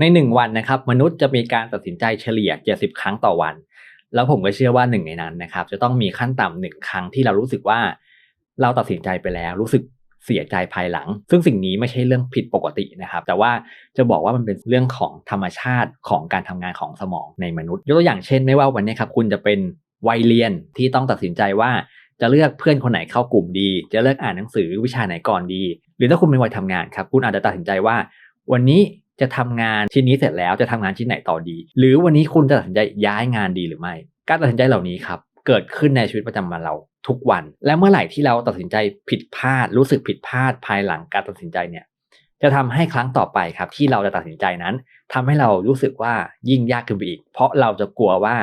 ใน 1 วันนะครับ มนุษย์จะมีการตัดสินใจเฉลี่ย 70 ครั้งต่อวัน แล้วผมก็เชื่อว่าหนึ่งในนั้นนะครับ จะต้องมีขั้นต่ำหนึ่งครั้งที่เรารู้สึกว่า เราตัดสินใจไปแล้วรู้สึกเสียใจภายหลัง ซึ่งสิ่งนี้ไม่ใช่เรื่องผิดปกตินะครับ แต่ว่าจะบอกว่ามันเป็นเรื่องของธรรมชาติของการทำงานของสมองในมนุษย์ ยกตัวอย่างเช่น ไม่ว่าวันนี้ครับคุณจะเป็นวัยเรียนที่ต้องตัดสินใจว่าจะเลือกเพื่อนคนไหนเข้ากลุ่มดี จะเลือกอ่านหนังสือวิชาไหนก่อนดี หรือถ้าคุณเป็นวัยทำงานครับ คุณอาจจะตัดสินใจว่า วันนี้ จะทำงานชิ้นนี้เสร็จแล้วจะทำงานชิ้นไหนต่อดี หรือวันนี้คุณจะตัดสินใจย้ายงานดีหรือไม่ การตัดสินใจเหล่านี้ครับเกิดขึ้นในชีวิตประจำวันเราทุกวัน และเมื่อไหร่ที่เราตัดสินใจผิดพลาด รู้สึกผิดพลาดภายหลังการตัดสินใจเนี่ยจะทำให้ครั้งต่อไปครับที่เราจะตัดสินใจนั้นทำให้เรารู้สึกว่ายิ่งยากขึ้นไปอีก เพราะเราจะกลัวว่า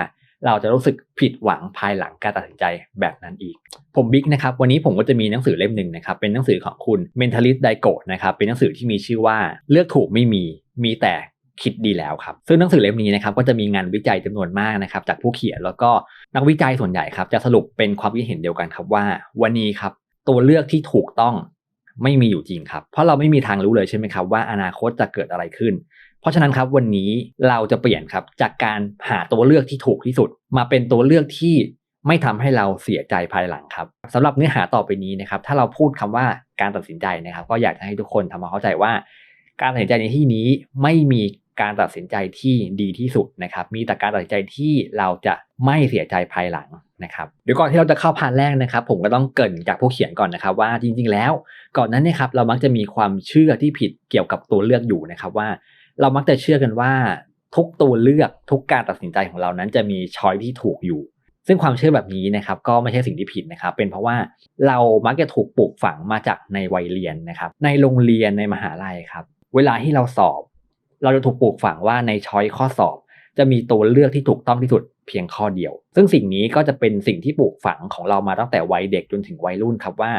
เราจะรู้สึกผิดหวังภายหลังการตัดสินใจแบบนั้นอีก ผมบิ๊กนะครับ วันนี้ผมก็จะมีหนังสือเล่มหนึ่งนะครับ เป็นหนังสือของคุณ Mentalist d a i g o นะครับ เป็นหนังสือที่มีชื่อว่าเลือกถูกไม่มี มีแต่คิดดีแล้วครับ ซึ่งหนังสือเล่มนี้นะครับก็จะมีงานวิจัยจำนวนมากนะครับจากผู้เขียนแล้วก็นักวิจัยส่วนใหญ่ครับจะสรุปเป็นความคิดเห็นเดียวกันครับว่า วันนี้ครับตัวเลือกที่ถูกต้องไม่มีอยู่จริงครับ เพราะเราไม่มีทางรู้เลยใช่ไหมครับว่าอนาคตจะเกิดอะไรขึ้น เพราะฉะนั้นครับวันนี้เราจะเปลี่ยนครับจากการหาตัวเลือกที่ถูกที่สุด มาเป็นตัวเลือกที่ไม่ทำให้เราเสียใจภายหลังครับสำหรับเนื้อหาต่อไปนี้นะครับถ้าเราพูดคำว่าการตัดสินใจนะครับ ก็อยากให้ทุกคนทำความเข้าใจว่า การตัดสินใจในที่นี้ไม่มีการตัดสินใจที่ดีที่สุดนะครับ มีแต่การตัดสินใจที่เราจะไม่เสียใจภายหลังนะครับเดี๋ยวก่อนที่เราจะเข้าพานแรกนะครับ ผมก็ต้องเกินจากผู้เขียนก่อนนะครับ ว่าจริง ๆ แล้ว ก่อนนั้นเนี่ยครับเรามักจะมีความเชื่อที่ผิดเกี่ยวกับตัวเลือกอยู่นะครับว่า เรามักจะเชื่อกันว่า ทุกตัวเลือกทุกการตัดสินใจของเรานั้นจะมีช้อยที่ถูกอยู่ ซึ่งความเชื่อแบบนี้นะครับก็ไม่ใช่สิ่งที่ผิดนะครับ เป็นเพราะว่าเรามักจะถูกปลูกฝังมาจากในวัยเรียนนะครับ ในโรงเรียนในมหาลัยครับ เวลาที่เราสอบ เราจะถูกปลูกฝังว่าในช้อยข้อสอบ จะมีตัวเลือกที่ถูกต้องที่สุดเพียงข้อเดียว ซึ่งสิ่งนี้ก็จะเป็นสิ่งที่ปลูกฝังของเรามาตั้งแต่วัยเด็กจนถึงวัยรุ่นครับว่า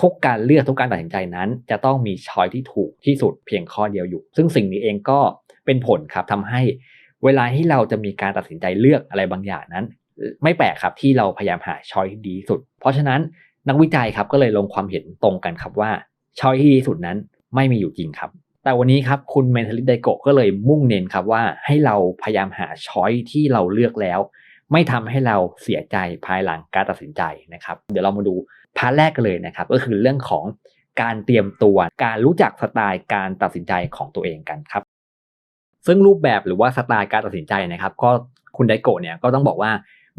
ทุกการเลือกทุกการตัดสินใจนั้น จะต้องมีช้อยที่ถูกที่สุดเพียงข้อเดียวอยู่ ซึ่งสิ่งนี้เองก็เป็นผลครับทำให้เวลาที่เราจะมีการตัดสินใจเลือกอะไรบางอย่างนั้น ไม่แปลกครับที่เราพยายามหาช้อยที่ดีสุด เพราะฉะนั้นนักวิจัยครับก็เลยลงความเห็นตรงกันครับว่าช้อยที่ดีสุดนั้นไม่มีอยู่จริงครับ แต่วันนี้ครับคุณเมนทลิตไดโกก็เลยมุ่งเน้นครับว่าให้เราพยายามหาช้อยที่เราเลือกแล้ว ไม่ทำให้เราเสียใจภายหลังการตัดสินใจนะครับ เดี๋ยวเรามาดูพาร์ทแรกกันเลยนะครับ ก็คือเรื่องของการเตรียมตัว การรู้จักสไตล์การตัดสินใจของตัวเองกันครับ ซึ่งรูปแบบหรือว่าสไตล์การตัดสินใจนะครับ ก็คุณไดโกเนี่ยก็ต้องบอกว่า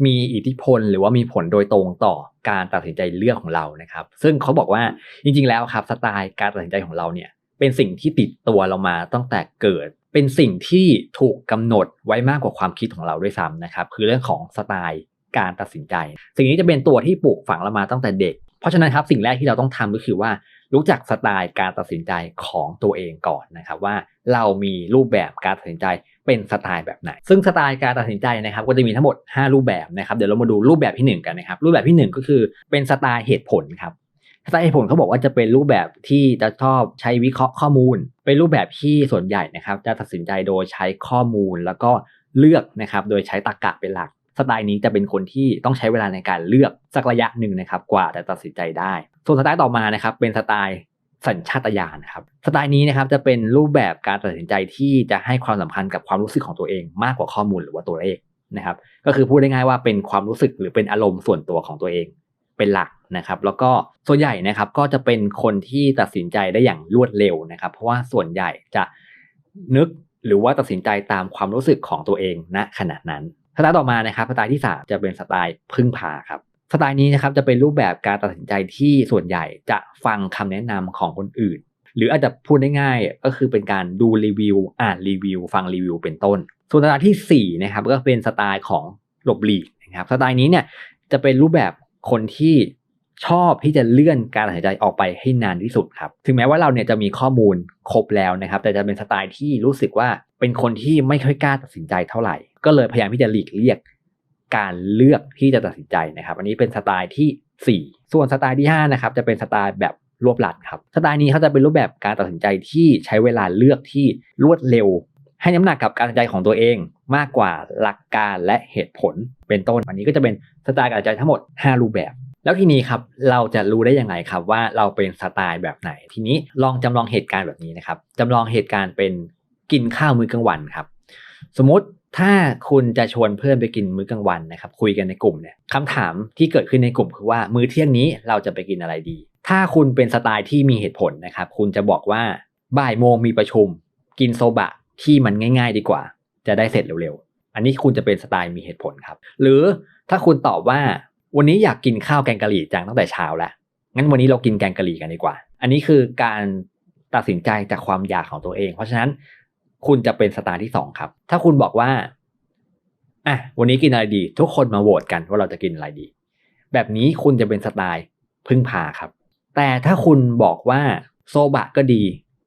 มีอิทธิพลหรือว่ามีผลโดยตรงต่อการตัดสินใจเลือกของเรานะครับ ซึ่งเขาบอกว่าจริงๆแล้วครับสไตล์การตัดสินใจของเราเนี่ย เป็นสิ่งที่ติดตัวเรามาตั้งแต่เกิด เป็นสิ่งที่ถูกกำหนดไว้มากกว่าความคิดของเราด้วยซ้ำนะครับ คือเรื่องของสไตล์การตัดสินใจ สิ่งนี้จะเป็นตัวที่ปลูกฝังเรามาตั้งแต่เด็ก เพราะฉะนั้นครับสิ่งแรกที่เราต้องทำก็คือว่ารู้จักสไตล์การตัดสินใจของตัวเองก่อนนะครับว่าเรามีรูปแบบการตัดสินใจเป็นสไตล์แบบไหน ซึ่งสไตล์การตัดสินใจนะครับก็จะมีทั้งหมด 5 รูปแบบนะครับเดี๋ยวเรามาดูรูปแบบที่ 1 กันนะครับรูปแบบที่ 1 ก็คือเป็นสไตล์เหตุผลครับ สไตล์เหตุผลเขาบอกว่าจะเป็นรูปแบบที่จะชอบใช้วิเคราะห์ข้อมูล เป็นรูปแบบที่ส่วนใหญ่นะครับ จะตัดสินใจโดยใช้ข้อมูลแล้วก็เลือกนะครับ โดยใช้ตรรกะเป็นหลัก สไตล์นี้จะเป็นคนที่ต้องใช้เวลาในการเลือกสักระยะหนึ่งนะครับ กว่าจะตัดสินใจได้ ส่วนสไตล์ต่อมานะครับ เป็นสไตล์สัญชาตญาณครับสไตล์นี้นะครับจะเป็นรูปแบบการตัดสินใจที่จะให้ความสำคัญกับความรู้สึกของตัวเองมากกว่าข้อมูลหรือว่าตัวเลขนะครับ ก็คือพูดได้ง่ายว่าเป็นความรู้สึกหรือเป็นอารมณ์ส่วนตัวของตัวเอง เป็นหลัก นะครับแล้วก็ส่วนใหญ่นะครับก็จะเป็นคนที่ตัดสินใจได้อย่างรวดเร็วนะครับ เพราะว่าส่วนใหญ่จะนึกหรือว่าตัดสินใจตามความรู้สึกของตัวเองณขณะนั้นสไตล์ต่อมานะครับสไตล์ที่ 3 จะเป็นสไตล์พึ่งพาครับสไตล์นี้นะครับจะเป็นรูปแบบการตัดสินใจที่ส่วนใหญ่จะฟังคำแนะนำของคนอื่น หรืออาจจะพูดได้ง่ายก็คือเป็นการดูรีวิวอ่านรีวิว ฟังรีวิวเป็นต้น ส่วนสไตล์ที่4นะครับก็เป็นสไตล์ของหลบหลีกนะครับสไตล์นี้เนี่ยจะเป็นรูปแบบคนที่ ชอบที่จะเลื่อนการตัดสินใจออกไปให้นานที่สุดครับ ถึงแม้ว่าเราเนี่ยจะมีข้อมูลครบแล้วนะครับ แต่จะเป็นสไตล์ที่รู้สึกว่าเป็นคนที่ไม่ค่อยกล้าตัดสินใจเท่าไหร่ ก็เลยพยายามที่จะหลีกเลี่ยงการเลือกที่จะตัดสินใจนะครับ อันนี้เป็นสไตล์ที่ 4 ส่วนสไตล์ที่5นะครับจะเป็นสไตล์แบบรวบลัดครับ สไตล์นี้เขาจะเป็นรูปแบบการตัดสินใจที่ใช้เวลาเลือกที่รวดเร็ว ให้น้ำหนักกับการตัดสินใจของตัวเองมากกว่าหลักการและเหตุผลเป็นต้นอันนี้ก็จะเป็นสไตล์การตัดสินใจทั้งหมด 5 รูปแบบ แล้วทีนี้ครับเราจะรู้ได้ยังไงครับว่าเราเป็นสไตล์แบบไหน ทีนี้ลองจำลองเหตุการณ์แบบนี้นะครับจำลองเหตุการณ์เป็นกินข้าวมื้อกลางวันครับ สมมติถ้าคุณจะชวนเพื่อนไปกินมื้อกลางวันนะครับ คุยกันในกลุ่มเนี่ยคำถามที่เกิดขึ้นในกลุ่มคือว่ามื้อเที่ยงนี้เราจะไปกินอะไรดี ถ้าคุณเป็นสไตล์ที่มีเหตุผลนะครับ คุณจะบอกว่าบ่ายโมงมีประชุม กินโซบะที่มันง่าย ๆ ดีกว่า จะได้เสร็จเร็วๆอันนี้คุณจะเป็นสไตล์มีเหตุผลครับ หรือถ้าคุณตอบว่า วันนี้อยากกินข้าวแกงกะหรี่จังตั้งแต่เช้าแล้วงั้นวันนี้เรากินแกงกะหรี่กันดีกว่า อันนี้คือการตัดสินใจจากความอยากของตัวเอง เพราะฉะนั้นคุณจะเป็นสไตล์ที่สองครับ ถ้าคุณบอกว่าอะวันนี้กินอะไรดี ทุกคนมาโหวตกันว่าเราจะกินอะไรดี แบบนี้คุณจะเป็นสไตล์พึ่งพาครับ แต่ถ้าคุณบอกว่าโซบะก็ดี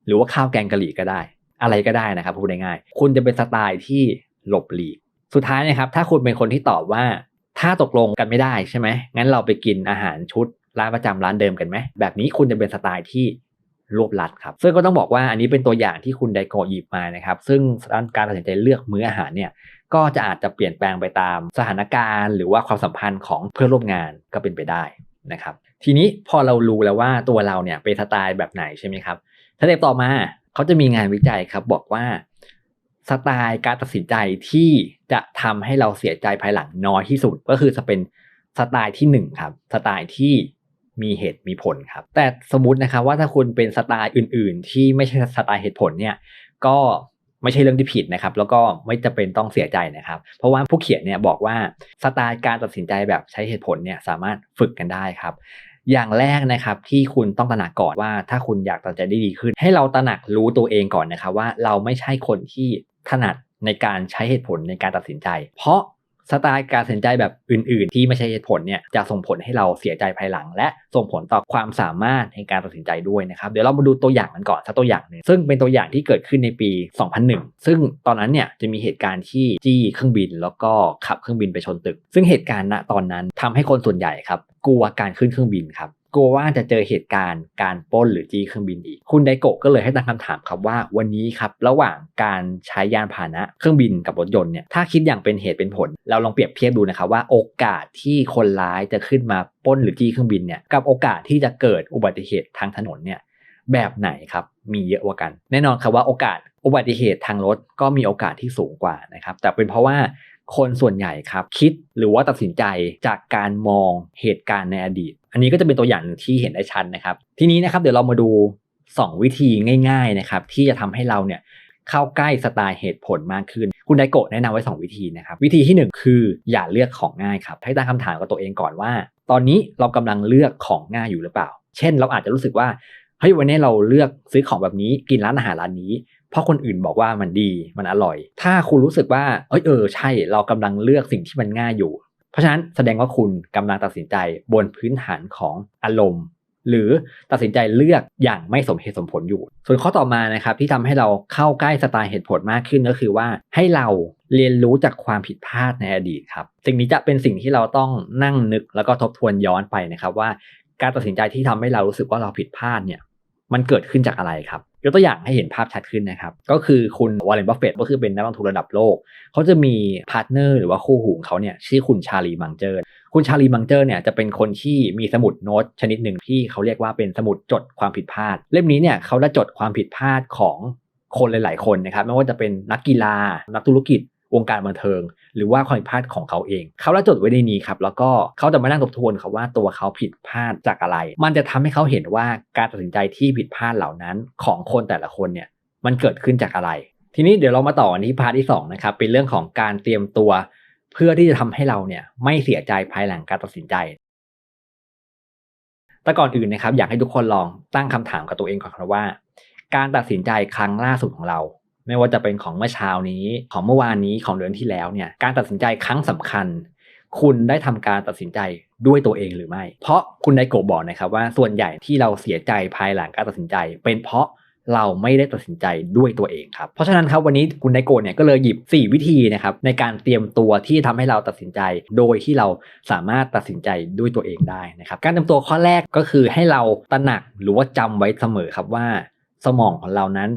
หรือว่าข้าวแกงกะหรี่ก็ได้ อะไรก็ได้นะครับพูดง่ายๆคุณจะเป็นสไตล์ที่หลบหลีก สุดท้ายนะครับ ถ้าคุณเป็นคนที่ตอบว่า ถ้าตกลงกันไม่ได้ใช่ไหมงั้นเราไปกินอาหารชุดร้านประจำร้านเดิมกันไหมแบบนี้คุณจะเป็นสไตล์ที่รวบลัดครับ ซึ่งก็ต้องบอกว่าอันนี้เป็นตัวอย่างที่คุณไดโกหยิบมานะครับ ซึ่งการตัดสินใจเลือกมื้ออาหารเนี่ย ก็จะอาจจะเปลี่ยนแปลงไปตามสถานการณ์ หรือว่าความสัมพันธ์ของเพื่อนร่วมงานก็เป็นไปได้นะครับ ทีนี้พอเรารู้แล้วว่าตัวเราเนี่ยเป็นสไตล์แบบไหนใช่ไหมครับสเต็ปต่อมาเขาจะมีงานวิจัยครับบอกว่า สไตล์การตัดสินใจที่จะทำให้เราเสียใจภายหลังน้อยที่สุดก็คือจะเป็นสไตล์ที่ 1 ครับ สไตล์ที่มีเหตุมีผลครับ แต่สมมตินะครับว่าถ้าคุณเป็นสไตล์อื่น ๆ ที่ไม่ใช่สไตล์เหตุผลเนี่ยก็ไม่ใช่เรื่องที่ผิดนะครับ แล้วก็ไม่จะเป็นต้องเสียใจนะครับ เพราะว่าผู้เขียนเนี่ยบอกว่าสไตล์การตัดสินใจแบบใช้เหตุผลเนี่ยสามารถฝึกกันได้ครับ อย่างแรกนะครับที่คุณต้องตระหนักก่อนว่าถ้าคุณอยากตัดใจได้ดีขึ้น ให้เราตระหนักรู้ตัวเองก่อนนะครับว่าเราไม่ใช่คนที่ ถนัดในการใช้เหตุผลในการตัดสินใจ เพราะสไตล์การตัดสินใจแบบอื่น ๆ ที่ไม่ใช่เหตุผลเนี่ยจะส่งผลให้เราเสียใจภายหลัง และส่งผลต่อความสามารถในการตัดสินใจด้วยนะครับเดี๋ยวเรามาดูตัวอย่างกันก่อนสักตัวอย่างหนึ่งซึ่งเป็นตัวอย่างที่เกิดขึ้นในปี 2001 ซึ่งตอนนั้นเนี่ยจะมีเหตุการณ์ที่จี้เครื่องบิน แล้วก็ขับเครื่องบินไปชนตึก ซึ่งเหตุการณ์ณตอนนั้นทำให้คนส่วนใหญ่ครับกลัวการขึ้นเครื่องบินครับ กลัวว่าจะเจอเหตุการณ์การปล้นหรือจี้เครื่องบินอีก คุณไดโกะก็เลยให้ตั้งคำถามครับว่าวันนี้ครับระหว่างการใช้ยานพาหนะเครื่องบินกับรถยนต์เนี่ยถ้าคิดอย่างเป็นเหตุเป็นผล เราลองเปรียบเทียบดูนะครับว่าโอกาสที่คนร้ายจะขึ้นมาปล้นหรือจี้เครื่องบินเนี่ยกับโอกาสที่จะเกิดอุบัติเหตุทางถนนเนี่ยแบบไหนครับมีเยอะกว่ากัน แน่นอนครับว่าโอกาสอุบัติเหตุทางรถก็มีโอกาสที่สูงกว่านะครับแต่เป็นเพราะว่าคนส่วนใหญ่ครับคิดหรือว่าตัดสินใจจากการมองเหตุการณ์ในอดีต อันนี้ก็จะเป็นตัวอย่างที่เห็นได้ชัดนะครับ ทีนี้นะครับเดี๋ยวเรามาดู 2 วิธีง่ายๆนะครับที่จะทำให้เราเนี่ยเข้าใกล้สไตล์เหตุผลมากขึ้น คุณไดโกะแนะนำไว้ 2 วิธีนะครับ วิธีที่ 1 คืออย่าเลือกของง่ายครับ ให้ตั้งคำถามกับตัวเองก่อนว่า ตอนนี้เรากำลังเลือกของง่ายอยู่หรือเปล่า เช่น เราอาจจะรู้สึกว่าเฮ้ยวันนี้เราเลือกซื้อของแบบนี้กินร้านอาหารร้านนี้ เพราะคนอื่นบอกว่ามันดีมันอร่อย ถ้าคุณรู้สึกว่าเอยเออใช่เรากำลังเลือกสิ่งที่มันง่ายอยู่ เพราะฉะนั้นแสดงว่าคุณกำลังตัดสินใจบนพื้นฐานของอารมณ์ หรือตัดสินใจเลือกอย่างไม่สมเหตุสมผลอยู่ ส่วนข้อต่อมานะครับที่ทำให้เราเข้าใกล้สไตล์เหตุผลมากขึ้นก็คือว่าให้เราเรียนรู้จากความผิดพลาดในอดีตครับสิ่งนี้จะเป็นสิ่งที่เราต้องนั่งนึกแล้วก็ทบทวนย้อนไปนะครับว่าการตัดสินใจที่ทำให้เรารู้สึกว่าเราผิดพลาดเนี่ย มันเกิดขึ้นจากอะไรครับยกตัวอย่างให้เห็นภาพชัดขึ้นนะครับ ก็คือคุณวอร์เรนบัฟเฟตก็คือเป็นนักลงทุนระดับโลก เขาจะมีพาร์ทเนอร์หรือว่าคู่หูของเขาเนี่ยชื่อคุณชาลีมังเจอร์ คุณชาลีมังเจอร์เนี่ยจะเป็นคนที่มีสมุดโน้ตชนิดหนึ่งที่เขาเรียกว่าเป็นสมุดจดความผิดพลาด เล่มนี้เนี่ยเขาได้จดความผิดพลาดของคนหลาย ๆ คนนะครับไม่ว่าจะเป็นนักกีฬา นักธุรกิจ วงการบันเทิง หรือว่าความผิดพลาดของเขาเอง เขาได้จดไว้ในนี้ครับ แล้วก็เขาจะมานั่งทบทวนครับว่าตัวเขาผิดพลาดจากอะไร มันจะทำให้เขาเห็นว่าการตัดสินใจที่ผิดพลาดเหล่านั้นของคนแต่ละคนเนี่ยมันเกิดขึ้นจากอะไร ทีนี้เดี๋ยวเรามาต่ออันนี้พาร์ทที่2นะครับเป็นเรื่องของการเตรียมตัว เพื่อที่จะทำให้เราเนี่ยไม่เสียใจภายหลังการตัดสินใจแต่ก่อนอื่นนะครับอยากให้ทุกคนลองตั้งคำถามกับตัวเองก่อนครับว่า การตัดสินใจครั้งล่าสุดของเรา ไม่ว่าจะเป็นของเมื่อเช้านี้ ของเมื่อวานนี้ของเดือนที่แล้วเนี่ยการตัดสินใจครั้งสำคัญ คุณได้ทำการตัดสินใจด้วยตัวเองหรือไม่ เพราะคุณไดโกบอกนะครับว่าส่วนใหญ่ที่เราเสียใจภายหลังการตัดสินใจ เป็นเพราะเราไม่ได้ตัดสินใจด้วยตัวเองครับ เพราะฉะนั้นครับวันนี้คุณไดโกเนี่ยก็เลยหยิบ 4 วิธีนะครับในการเตรียมตัวที่ทำให้เราตัดสินใจ โดยที่เราสามารถตัดสินใจด้วยตัวเองได้นะครับ การเตรียมตัวข้อแรกก็คือให้เราตระหนักหรือว่าจำไว้เสมอครับว่า สมองของเรานั้น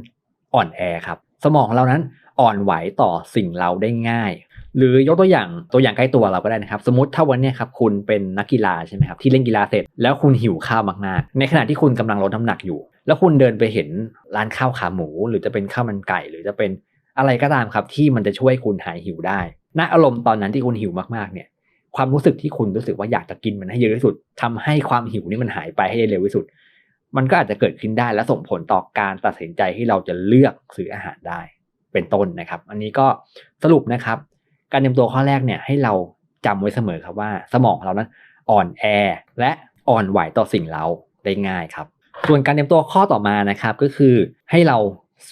อ่อนแอครับ สมองของเรานั้นอ่อนไหวต่อสิ่งเราได้ง่าย หรือยกตัวอย่างตัวอย่างใกล้ตัวเราก็ได้นะครับ สมมติถ้าวันนี้ครับคุณเป็นนักกีฬาใช่ไหมครับที่เล่นกีฬาเสร็จแล้วคุณหิวข้าวมากๆ ในขณะที่คุณกำลังลดน้ำหนักอยู่ แล้วคุณเดินไปเห็นร้านข้าวขาหมู หรือจะเป็นข้าวมันไก่ หรือจะเป็นอะไรก็ตามครับที่มันจะช่วยคุณหายหิวได้ณอารมณ์ตอนนั้นที่คุณหิวมากๆเนี่ยความรู้สึกที่คุณรู้สึกว่าอยากจะกินมันให้เยอะที่สุดทำให้ความหิวนี่มันหายไปให้เร็วที่สุด มันก็อาจจะเกิดขึ้นได้และส่งผลต่อการตัดสินใจที่เราจะเลือกซื้ออาหารได้ เป็นต้นนะครับ อันนี้ก็สรุปนะครับ การเตรียมตัวข้อแรกเนี่ยให้เราจำไว้เสมอครับว่า สมองเรานั้นอ่อนแอและอ่อนไหวต่อสิ่งเราได้ง่ายครับ ส่วนการเตรียมตัวข้อต่อมานะครับ ก็คือให้เรา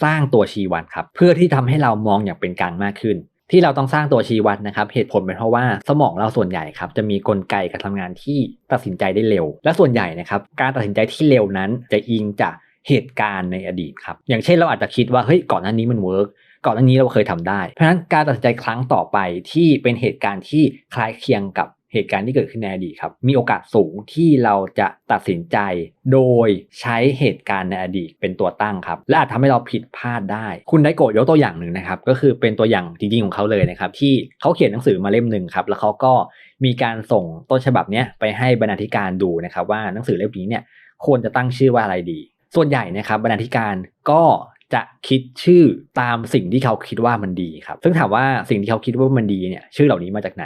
สร้างตัวชีวัดครับ เพื่อที่ทำให้เรามองอย่างเป็นกลางมากขึ้น ที่เราต้องสร้างตัวชี้วัดนะครับเหตุผลเป็นเพราะว่าสมองเราส่วนใหญ่ครับจะมีกลไกการทำงานที่ตัดสินใจได้เร็ว และส่วนใหญ่นะครับการตัดสินใจที่เร็วนั้นจะอิงจากเหตุการณ์ในอดีตครับอย่างเช่นเราอาจจะคิดว่าเฮ้ยก่อนหน้านี้มันเวิร์กก่อนหน้านี้เราเคยทำได้ เพราะฉะนั้นการตัดสินใจครั้งต่อไปที่เป็นเหตุการณ์ที่คล้ายเคียงกับ เหตุการณ์ที่เกิดขึ้นในอดีตครับ มีโอกาสสูงที่เราจะตัดสินใจ โดยใช้เหตุการณ์ในอดีตเป็นตัวตั้งครับ และอาจทำให้เราผิดพลาดได้ คุณได้โกรธยกตัวอย่างหนึ่งนะครับ ก็คือเป็นตัวอย่างจริงๆของเขาเลยนะครับ ที่เขาเขียนหนังสือมาเล่มหนึ่งครับ แล้วเขาก็มีการส่งต้นฉบับเนี้ยไปให้บรรณาธิการดูนะครับ ว่าหนังสือเล่มนี้เนี่ยควรจะตั้งชื่อว่าอะไรดี ส่วนใหญ่นะครับบรรณาธิการก็ จะคิดชื่อตามสิ่งที่เขาคิดว่ามันดีครับ ซึ่งถามว่าสิ่งที่เขาคิดว่ามันดีเนี่ย ชื่อเหล่านี้มาจากไหน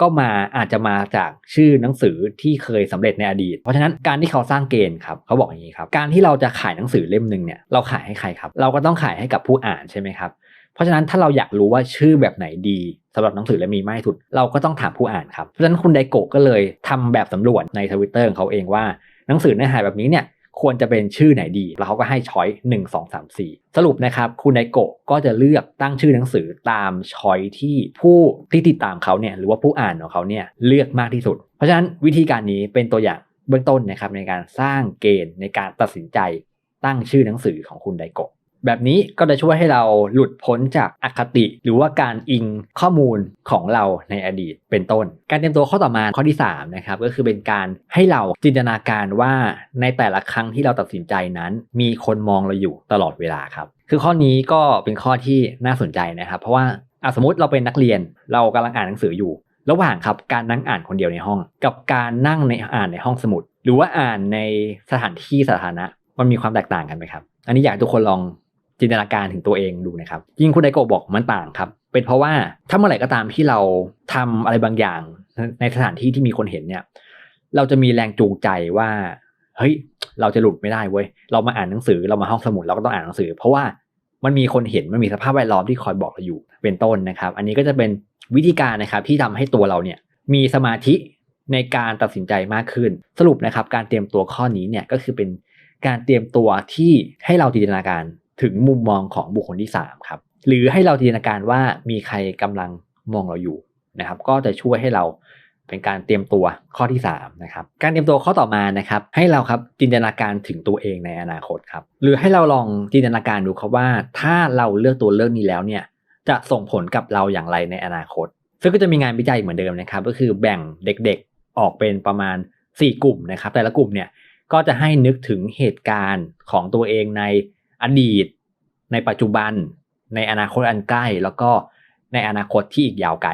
ก็มาอาจจะมาจากชื่อหนังสือที่เคยสำเร็จในอดีต เพราะฉะนั้นการที่เขาสร้างเกณฑ์ครับ เขาบอกอย่างนี้ครับ การที่เราจะขายหนังสือเล่มหนึ่งเนี่ย เราขายให้ใครครับ เราก็ต้องขายให้กับผู้อ่านใช่ไหมครับ เพราะฉะนั้นถ้าเราอยากรู้ว่าชื่อแบบไหนดีสำหรับหนังสือเล่มนี้มากที่สุด เราก็ต้องถามผู้อ่านครับ เพราะฉะนั้นคุณไดโกะก็เลยทำแบบสำรวจในทวิตเตอร์ของเขาเองว่าหนังสือเนื้อหาแบบนี้เนี่ย ควรจะเป็นชื่อไหนดี แล้วเขาก็ให้ช้อยหนึ่งสองสามสี่สรุปนะครับคุณไดโกะก็จะเลือกตั้งชื่อหนังสือตามช้อยที่ผู้ที่ติดตามเขาเนี่ยหรือว่าผู้อ่านของเขาเนี่ยเลือกมากที่สุด เพราะฉะนั้นวิธีการนี้เป็นตัวอย่างเบื้องต้นนะครับในการสร้างเกณฑ์ในการตัดสินใจตั้งชื่อหนังสือของคุณไดโกะ แบบนี้ก็จะช่วยให้เราหลุดพ้นจากอคติ หรือว่าการอิงข้อมูลของเราในอดีตเป็นต้น การเตรียมตัวข้อต่อมาข้อที่3นะครับก็คือเป็นการให้เราจินตนาการว่าในแต่ละครั้งที่เราตัดสินใจนั้น มีคนมองเราอยู่ตลอดเวลาครับคือข้อนี้ก็เป็นข้อที่น่าสนใจนะครับ เพราะว่าสมมติเราเป็นนักเรียนเรากำลังอ่านหนังสืออยู่ ระหว่างครับการนั่งอ่านคนเดียวในห้อง กับการนั่งในอ่านในห้องสมุด หรือว่าอ่านในสถานที่สาธารณะมันมีความแตกต่างกันไหมครับ อันนี้อยากทุกคนลอง จินตนาการถึงตัวเองดูนะครับยิ่งคุณไดโกบอกมันต่างครับ เป็นเพราะว่าถ้าเมื่อไหร่ก็ตามที่เราทำอะไรบางอย่างในสถานที่ที่มีคนเห็นเนี่ย เราจะมีแรงจูงใจว่าเฮ้ย เราจะหลุดไม่ได้เว้ยเรามาอ่านหนังสือเรามาห้องสมุดเราก็ต้องอ่านหนังสือ เพราะว่ามันมีคนเห็นมันมีสภาพแวดล้อมที่คอยบอกเราอยู่เป็นต้นนะครับ อันนี้ก็จะเป็นวิธีการนะครับที่ทำให้ตัวเราเนี่ยมีสมาธิในการตัดสินใจมากขึ้น สรุปนะครับ การเตรียมตัวข้อนี้เนี่ยก็คือเป็นการเตรียมตัวที่ให้เราจินตนาการ ถึงมุมมองของบุคคลที่3ครับหรือให้เราจินตนาการว่ามีใครกำลังมองเราอยู่นะครับ ก็จะช่วยให้เราเป็นการเตรียมตัวข้อที่3นะครับการเตรียมตัวข้อต่อมานะครับ ให้เราครับจินตนาการถึงตัวเองในอนาคตครับหรือให้เราลองจินตนาการดูครับว่า ถ้าเราเลือกตัวเลือกนี้แล้วเนี่ยจะส่งผลกับเราอย่างไรในอนาคต ซึ่งก็จะมีงานวิจัยเหมือนเดิมนะครับ ก็คือแบ่งเด็กๆออกเป็นประมาณ 4 กลุ่มนะครับ แต่ละกลุ่มเนี่ยก็จะให้นึกถึงเหตุการณ์ของตัวเองใน อดีต ในปัจจุบัน ในอนาคตอันใกล้ แล้วก็ในอนาคตที่อีกยาวไกล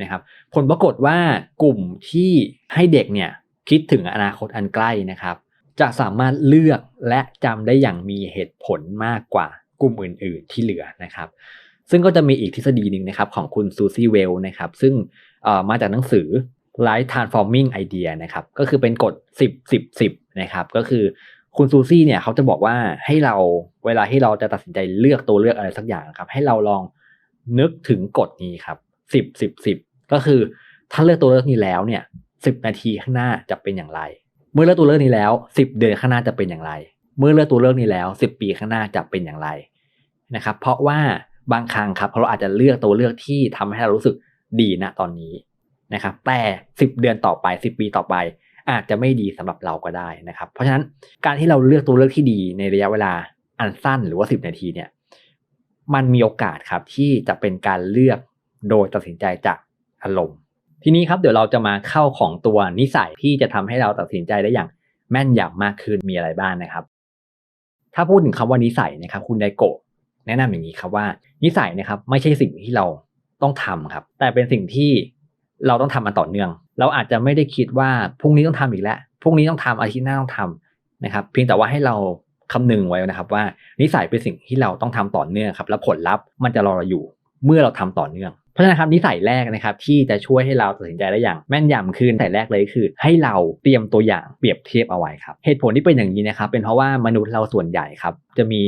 นะครับ ผลปรากฏว่ากลุ่มที่ให้เด็กเนี่ยคิดถึงอนาคตอันใกล้นะครับ จะสามารถเลือกและจำได้อย่างมีเหตุผลมากกว่ากลุ่มอื่น ๆ ที่เหลือนะครับ ซึ่งก็จะมีอีกทฤษฎีหนึ่งนะครับของคุณซูซี่เวลนะครับ ซึ่งมาจากหนังสือ Life Transforming Idea นะครับ ก็คือเป็นกฎ 10 10 10 นะครับ ก็คือ คุณซูซี่เนี่ยเขาจะบอกว่าให้เราเวลาที่เราจะตัดสินใจเลือกตัวเลือกอะไรสักอย่างครับ ให้เราลองนึกถึงกฎนี้ครับสิบสิบสิบก็คือถ้าเลือกตัวเลือกนี้แล้วเนี่ยสิบนาทีข้างหน้าจะเป็นอย่างไร เมื่อเลือกตัวเลือกนี้แล้วสิบเดือนข้างหน้าจะเป็นอย่างไร เมื่อเลือกตัวเลือกนี้แล้วสิบปีข้างหน้าจะเป็นอย่างไรนะครับ เพราะว่าบางครั้งครับเราอาจจะเลือกตัวเลือกที่ทำให้เรารู้สึกดีณตอนนี้นะครับแต่สิบเดือนต่อไปสิบปีต่อไป อาจจะไม่ดีสำหรับเราก็ได้นะครับ เพราะฉะนั้นการที่เราเลือกตัวเลือกที่ดีในระยะเวลาอันสั้นหรือว่า 10 นาทีเนี่ยมันมีโอกาสครับที่จะเป็นการเลือกโดยตัดสินใจจากอารมณ์ ทีนี้ครับเดี๋ยวเราจะมาเข้าของตัวนิสัยที่จะทำให้เราตัดสินใจได้อย่างแม่นยำมากขึ้นมีอะไรบ้างนะครับ ถ้าพูดถึงคำว่านิสัยนะครับคุณไดโกะแนะนำอย่างนี้ครับว่า นิสัยนะครับไม่ใช่สิ่งที่เราต้องทำครับ แต่เป็นสิ่งที่เราต้องทำมันต่อเนื่อง เราอาจจะไม่ได้คิดว่าพรุ่งนี้ต้องทำอีกแล้วพรุ่งนี้ต้องทำอาทิตย์หน้าต้องทำนะครับ เพียงแต่ว่าให้เราคำนึงไว้นะครับ ว่านิสัยเป็นสิ่งที่เราต้องทำต่อเนื่องครับ แล้วผลลัพธ์มันจะรอเราอยู่เมื่อเราทำต่อเนื่อง เพราะฉะนั้นครับนิสัยแรกนะครับ ที่จะช่วยให้เราตัดสินใจได้อย่างแม่นยำคือนิสัยแรกเลยคือ ให้เราเตรียมตัวอย่างเปรียบเทียบเอาไว้ครับ เหตุผลที่เป็นอย่างนี้นะครับ เป็นเพราะว่ามนุษย์เราส่วนใหญ่ครับ จะมี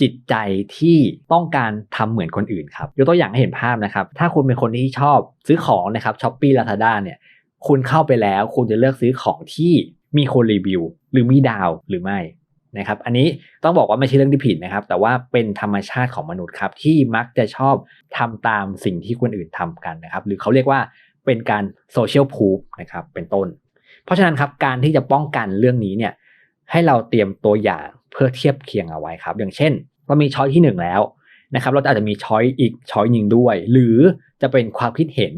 จิตใจที่ต้องการทำเหมือนคนอื่นครับยกตัวอย่างให้เห็นภาพนะครับ ถ้าคุณเป็นคนที่ชอบซื้อของนะครับช้อปปี้ลาซาด้าเนี่ย คุณเข้าไปแล้ว คุณจะเลือกซื้อของที่มีคนรีวิว หรือมีดาวหรือไม่นะครับอันนี้ต้องบอกว่าไม่ใช่เรื่องที่ผิดนะครับ แต่ว่าเป็นธรรมชาติของมนุษย์ครับ ที่มักจะชอบทำตามสิ่งที่คนอื่นทำกันนะครับ หรือเขาเรียกว่าเป็นการโซเชียลพูฟนะครับเป็นต้น เพราะฉะนั้นครับการที่จะป้องกันเรื่องนี้เนี่ยให้เราเตรียมตัวอย่างเพื่อเทียบเคียงเอาไว้ครับ อย่างเช่นเรามีช้อยที่ 1 แล้วนะครับ เราอาจจะมีช้อยอีกช้อยหนึ่งด้วย หรือจะเป็นความคิดเห็น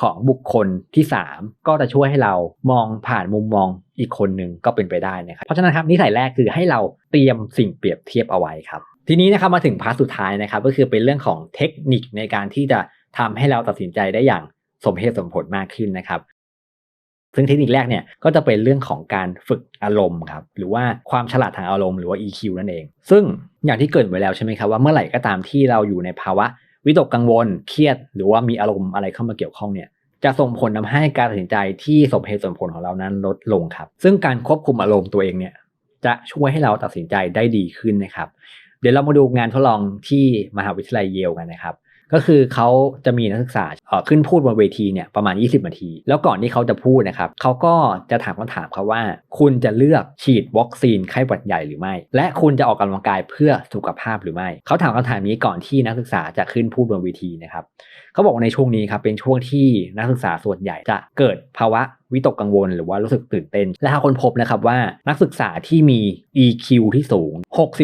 ของบุคคลที่ 3 ก็จะช่วยให้เรามองผ่านมุมมองอีกคนหนึ่งก็เป็นไปได้นะครับเพราะฉะนั้นครับนิสัยแรกคือให้เราเตรียมสิ่งเปรียบเทียบเอาไว้ครับ ทีนี้นะครับมาถึงพาร์ทสุดท้ายนะครับ ก็คือเป็นเรื่องของเทคนิคในการที่จะทำให้เราตัดสินใจได้อย่างสมเหตุสมผลมากขึ้นนะครับ ซึ่งเทคนิคแรกเนี่ยก็จะเป็นเรื่องของการฝึกอารมณ์ครับหรือว่าความฉลาดทางอารมณ์หรือว่า EQ นั่นเอง ซึ่งอย่างที่เกิดไว้แล้วใช่ไหมครับว่าเมื่อไหร่ก็ตามที่เราอยู่ในภาวะ วิตกกังวล เครียด หรือว่ามีอารมณ์อะไรเข้ามาเกี่ยวข้องเนี่ยจะส่งผลทาให้การตัดสินใจที่สมเหตุสมผลของเรานั้นลดลงครับ ซึ่งการควบคุมอารมณ์ตัวเองเนี่ยจะช่วยให้เราตัดสินใจได้ดีขึ้นนะครับ เดี๋ยวเรามาดูงานทดลองที่มหาวิทยาลัยเยลกันนะครับ ก็คือเขาจะมีนักศึกษาขึ้นพูดบนเวทีเนี่ยประมาณ 20 นาที แล้วก่อนที่เขาจะพูดนะครับเขาก็จะถามคำถามครับว่า คุณจะเลือกฉีดวัคซีนไข้หวัดใหญ่หรือไม่ และคุณจะออกกำลังกายเพื่อสุขภาพหรือไม่ เขาถามคำถามนี้ก่อนที่นักศึกษาจะขึ้นพูดบนเวทีนะครับเขาบอกในช่วงนี้ครับเป็นช่วงที่นักศึกษาส่วนใหญ่จะเกิดภาวะ วิตกกังวลหรือว่ารู้สึกตื่นเต้น และหาคนพบนะครับว่านักศึกษาที่มี EQ ที่สูง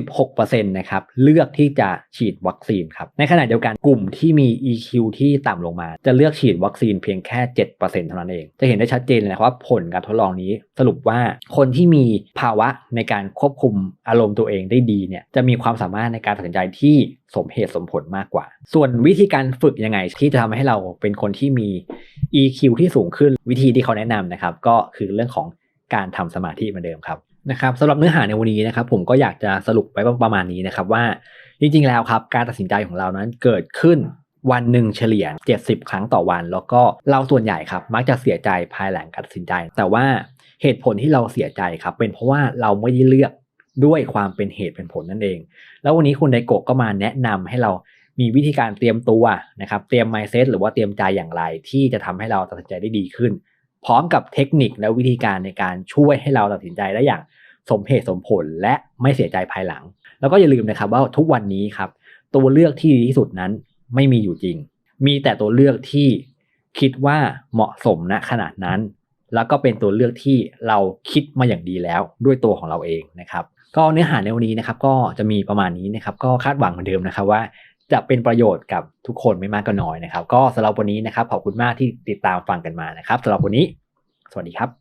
66%นะครับเลือกที่จะฉีดวัคซีนครับในขณะเดียวกันกลุ่มที่มี EQ ที่ต่ำลงมา จะเลือกฉีดวัคซีนเพียงแค่ 7%เท่านั้นเอง จะเห็นได้ชัดเจนเลยนะครับว่าผลการทดลองนี้สรุปว่าคนที่มีภาวะในการควบคุมอารมณ์ตัวเองได้ดีเนี่ยจะมีความสามารถในการตัดสินใจที่ สมเหตุสมผลมากกว่า ส่วนวิธีการฝึกยังไง ที่จะทำให้เราเป็นคนที่มี EQ ที่สูงขึ้นวิธีที่เขาแนะนำนะครับ ก็คือเรื่องของการทำสมาธิเหมือนเดิมครับนะครับสำหรับเนื้อหาในวันนี้นะครับ ผมก็อยากจะสรุปไว้ประมาณนี้นะครับว่าจริงๆแล้วครับ การตัดสินใจของเรานั้นเกิดขึ้นวันหนึ่งเฉลี่ย 70 ครั้งต่อวัน แล้วก็เราส่วนใหญ่ครับ มักจะเสียใจภายหลังการตัดสินใจ แต่ว่าเหตุผลที่เราเสียใจครับ เป็นเพราะว่าเราไม่ได้เลือก ด้วยความเป็นเหตุเป็นผลนั่นเอง แล้ววันนี้คุณไดโกะก็มาแนะนำให้เรามีวิธีการเตรียมตัวนะครับเตรียม mindset หรือว่าเตรียมใจอย่างไร ที่จะทำให้เราตัดสินใจได้ดีขึ้น พร้อมกับเทคนิคและวิธีการในการช่วยให้เราตัดสินใจได้อย่างสมเหตุสมผลและไม่เสียใจภายหลัง แล้วก็อย่าลืมนะครับว่าทุกวันนี้ครับตัวเลือกที่ดีที่สุดนั้นไม่มีอยู่จริง มีแต่ตัวเลือกที่คิดว่าเหมาะสมณขนาดนั้น แล้วก็เป็นตัวเลือกที่เราคิดมาอย่างดีแล้วด้วยตัวของเราเองนะครับ ก็เนื้อหาในวันนี้นะครับก็จะมีประมาณนี้นะครับก็คาดหวังเหมือนเดิมนะครับว่าจะเป็นประโยชน์กับทุกคนไม่มากก็น้อยนะครับ ก็สำหรับวันนี้นะครับขอบคุณมากที่ติดตามฟังกันมานะครับสำหรับวันนี้ สวัสดีครับ